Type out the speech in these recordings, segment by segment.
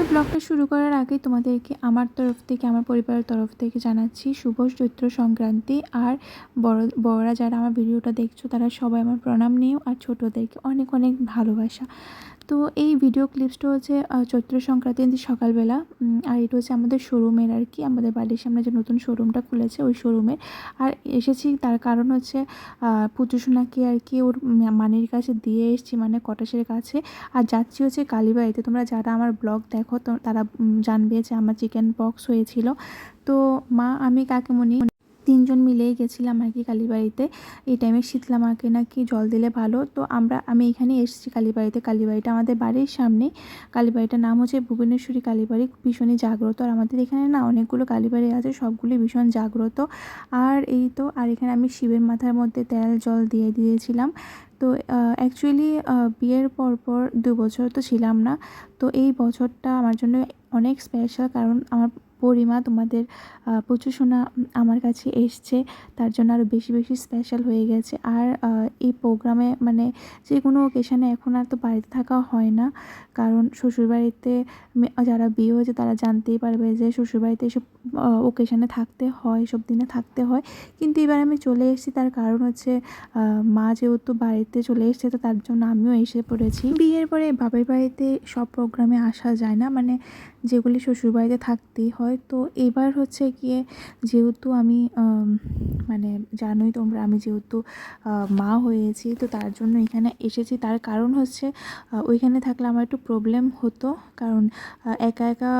তো ব্লগটা শুরু করার আগে তোমাদেরকে আমার তরফ থেকে আমার পরিবারের তরফ থেকে জানাচ্ছি শুভ চৈত্র সংক্রান্তি আর বড় বড়রা যারা আমার ভিডিওটা দেখছ তারা সবাই আমার প্রণাম নিও আর ছোটোদেরকে অনেক অনেক ভালোবাসা। তো এই ভিডিও ক্লিপসটা হচ্ছে চৈত্র সংক্রান্তির দিন সকালবেলা আর এটা হচ্ছে আমাদের শোরুমের আর কি আমাদের বাড়ির সামনে যে নতুন শোরুমটা খুলেছে ওই শোরুমের। আর এসেছি তার কারণ হচ্ছে আহ, পুজো সোনাকে আর কি ওর মানির কাছে দিয়ে এসেছি মানে কটাসের কাছে। আর যাচ্ছি হচ্ছে কালীবাড়িতে। তোমরা যারা আমার ব্লগ দেখো তো, তারা জানবে যে আমার চিকেন পক্স হয়েছিল। তো মা, আমি কাকিমণি তিনজন মিলেই গেছিলাম আর কি কালীবাড়িতে। এই টাইমে শীতলা মাকে নাকি জল দিলে ভালো। তো আমরা, আমি এখানে এসেছি কালীবাড়িতে। কালীবাড়িটা আমাদের বাড়ির সামনে। কালীবাড়িটার নাম হচ্ছে ভুবনেশ্বরী কালীবাড়ি। ভীষণই জাগ্রত। আর আমাদের এখানে না অনেকগুলো কালীবাড়ি আছে, সবগুলি ভীষণ জাগ্রত। আর এই তো, আর এখানে আমি শিবের মাথার মধ্যে তেল জল দিয়ে দিয়েছিলাম। তো অ্যাকচুয়ালি বিয়ের পর পর দু বছর তো ছিলাম না। তো এই বছরটা আমার জন্য অনেক স্পেশাল কারণ আমার পরিমা তোমাদের প্রচুর উম, আমার কাছে এসছে। তার জন্য আরও বেশি বেশি স্পেশাল হয়ে গেছে। আর এই প্রোগ্রামে মানে যে কোনো ওকেশানে এখন আর তো বাড়িতে থাকা হয় না। কারণ শ্বশুরবাড়িতে যারা বিয়ে হয়েছে তারা জানতেই পারবে যে শ্বশুরবাড়িতে এসব ওকেশানে থাকতে হয় সব দিনে থাকতে হয়। কিন্তু এবার আমি চলে এসেছি। তার কারণ হচ্ছে মা যেহেতু বাড়িতে চলে এসেছে, তো তার জন্য আমিও এসে পড়েছি। বিয়ের পরে বাবার বাড়িতে সব প্রোগ্রামে আসা যায় না মানে যেগুলি শ্বশুরবাড়িতে থাকতেই হয়। তো এবার হচ্ছে গিয়ে যেহেতু আমি মানে জানোই তোমরা, আমি যেহেতু মা হয়েছি, তো তার জন্য এখানে এসেছি। তার কারণ হচ্ছে ওইখানে থাকলে আমার একটু প্রবলেম হতো, কারণ একা একা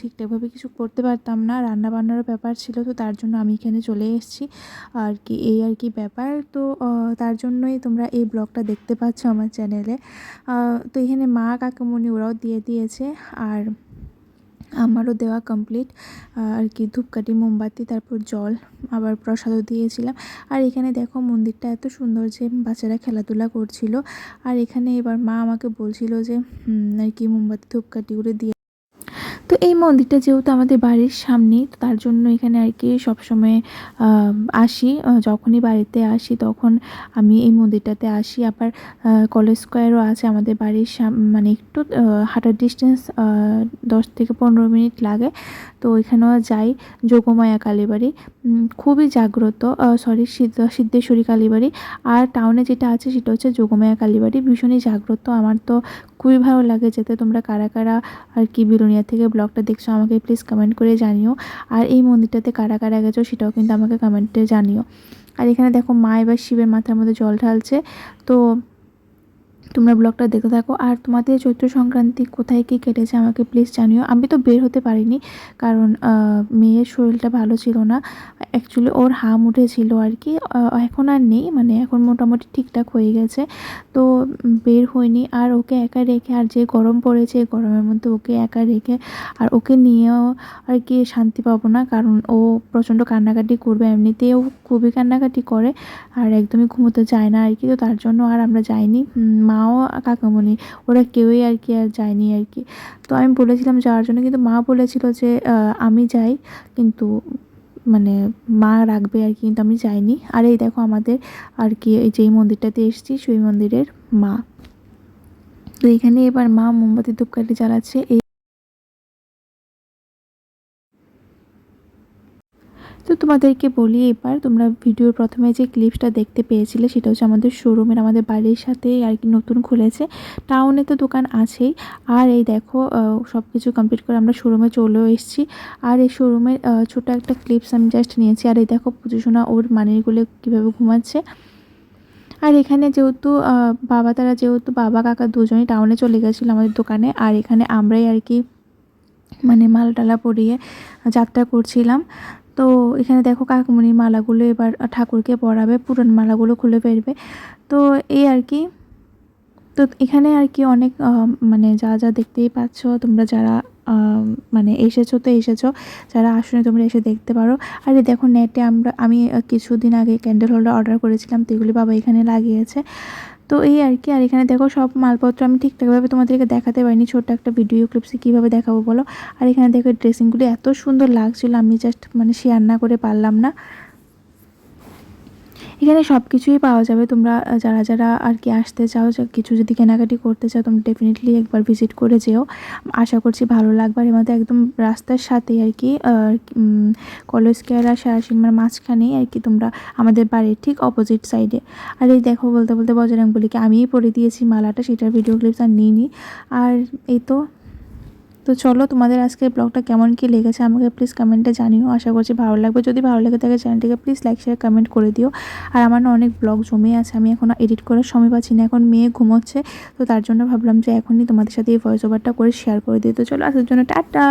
ঠিকঠাকভাবে কিছু করতে পারতাম না রান্না বান্নারও ব্যাপার ছিল, তো তার জন্য আমি এখানে চলে এসেছি। আর কি, এই আর কি ব্যাপার, তো তার জন্যই তোমরা এই ব্লগটা দেখতে পাচ্ছ আমার চ্যানেলে। তো এখানে মা কাকুমণি ওরাও দিয়ে দিয়েছে আর আমারও দেওয়া কমপ্লিট আর কি ধূপকাঠি, মোমবাতি, তারপর জল, আবার প্রসাদও দিয়েছিলাম। আর এখানে দেখো মন্দিরটা এত সুন্দর যে বাচ্চারা খেলাধুলা করছিল। আর এখানে এবার মা আমাকে বলছিল যে আর কি মোমবাতি ধূপকাঠিগুলো দিয়ে তো এই মন্দিরটা যেহেতু আমাদের বাড়ির সামনেই, তো তার জন্য এখানে আর কি সবসময় আসি। যখনই বাড়িতে আসি তখন আমি এই মন্দিরটাতে আসি। আবার কলেজ স্কোয়ারও আছে আমাদের বাড়ির সাম মানে একটু হাঁটার ডিস্টেন্স দশ থেকে পনেরো মিনিট লাগে। তো ওইখানেও যাই, যোগমায়া কালীবাড়ি। খুবই জাগ্রত সরি সিদ্ধ, সিদ্ধেশ্বরী কালীবাড়ি। আর টাউনে যেটা আছে সেটা হচ্ছে যোগমায়া কালীবাড়ি। ভীষণই জাগ্রত। আমার তো খুবই ভালো লাগে যেতে। তোমরা কারা কারা আর কি বিলোনিয়া থেকে ব্লগটা দেখছ আমাকে প্লিজ কমেন্ট করে জানিও। আর এই মন্দিরটাতে কারা কারা গেছো সেটাও কিন্তু আমাকে কমেন্টে জানিও। আর এখানে দেখো মা এবার শিবের মাথার মধ্যে জল ঢালছে। তো তোমরা ব্লগটা দেখতে থাকো। আর তোমাদের চৈত্র সংক্রান্তি কোথায় কী কেটেছে আমাকে প্লিজ জানিও। আমি তো বের হতে পারিনি কারণ মেয়ের শরীরটা ভালো ছিল না। অ্যাকচুয়ালি ওর হাম উঠেছিল আর কি। এখন আর নেই মানে এখন মোটামুটি ঠিকঠাক হয়ে গেছে। তো বের হয়নি আর ওকে একা রেখে আর যে গরম পড়েছে গরমের মধ্যে ওকে একা রেখে আর ওকে নিয়েও আর কি শান্তি পাবো না। কারণ ও প্রচণ্ড কান্নাকাটি করবে এমনিতেও খুবই কান্নাকাটি করে আর একদমই ঘুমোতে চায় না আর কি। তো তার জন্য আর আমরা যাইনি। উম, মাও কাকামণি, ওরা কেউই আর কি আর যায়নি আর কি। তো আমি বলেছিলাম যাওয়ার জন্য, কিন্তু মা বলেছিল যে আমি যাই, কিন্তু মানে মা রাখবে আর কি, কিন্তু আমি যাইনি। আর এই দেখো আমাদের আর কি, এই যেই মন্দিরটাতে এসেছি, সেই মন্দিরের মা। তো এখানে এবার মা মোমবাতি ধূপকাঠি জ্বালাচ্ছে, এই তো তোমাদেরকে বলি এবার, তোমরা ভিডিওর প্রথমে যে ক্লিপসটা দেখতে পেয়েছিলে, সেটা হচ্ছে আমাদের শোরুমের আমাদের বাড়ির সাথে আর কি নতুন খুলেছে। টাউনে তো দোকান আছেই। আর এই দেখো সব কিছু কমপ্লিট করে আমরা শোরুমে চলেও এসেছি। আর এই শোরুমের ছোটো একটা ক্লিপস আমি জাস্ট নিয়েছি। আর এই দেখো পুজোশোনা ওর মানিরগুলো কীভাবে ঘুমাচ্ছে। আর এখানে যেহেতু বাবা, তারা যেহেতু বাবা, কাকা দুজনেই টাউনে চলে গেছিল আমাদের দোকানে। আর এখানে আমরাই আর কি মানে মাল টালা পরিয়ে যাত্রা করছিলাম। তো এখানে দেখো কাকুমণির মালাগুলো এবার ঠাকুরকে পরাবে পুরান মালাগুলো খুলে ফেলবে। তো এই আর কি। তো এখানে আর কি অনেক মানে যা যা দেখতেই পাচ্ছ, তোমরা যারা মানে এসেছ তো এসেছ, যারা আসলে তোমরা এসে দেখতে পারো। আর এই দেখো নেটে আমরা, আমি কিছুদিন আগে ক্যান্ডেল হোল্ডার অর্ডার করেছিলাম, তো এগুলি বাবা এখানে লাগিয়েছে। তো এই আর কি, আর এখানে দেখো সব মালপত্র আমি ঠিকঠাকভাবে তোমাদেরকে দেখাতে পারিনি, ছোট্ট একটা ভিডিও ক্লিপসে কীভাবে দেখাবো বলো? আর এখানে দেখো ড্রেসিংগুলি এত সুন্দর লাগছিল, আমি জাস্ট মানে শেয়ার না করে পারলাম না। এখানে সব কিছুই পাওয়া যাবে। তোমরা যারা যারা আর কি আসতে চাও কিছু যদি কেনাকাটি করতে চাও, তোমরা ডেফিনেটলি একবার ভিজিট করে যেও। আশা করছি ভালো লাগবে। আর এর মধ্যে একদম রাস্তার সাথেই আর কি কলেজ কেয়ার আর সারাসীমার মাঝখানেই আর কি তোমরা আমাদের বাড়ির ঠিক অপোজিট সাইডে আর এই দেখো বলতে বলতে বজরং আমিই পরে দিয়েছি মালাটা, সেটার ভিডিও ক্লিপস আর নিইনি। আর এই তো তো চলো তোমাদের আজকের ব্লগটা কেমন কী লেগেছে আমাকে প্লিজ কমেন্টে জানিও। আশা করছি ভালো লাগবে। যদি ভালো লাগে থাকে চ্যানেলটিকে প্লিজ লাইক শেয়ার কমেন্ট করে দিও। আর আমার না অনেক ব্লগ জমে আছে, আমি এখন এডিট করার সময় পাচ্ছি না। এখন মেয়ে ঘুমোচ্ছে, তো তার জন্য ভাবলাম যে এখনই তোমাদের সাথে এই ভয়েস ওভারটা করে শেয়ার করে দিই। তো চলো আসার জন্য টাটা!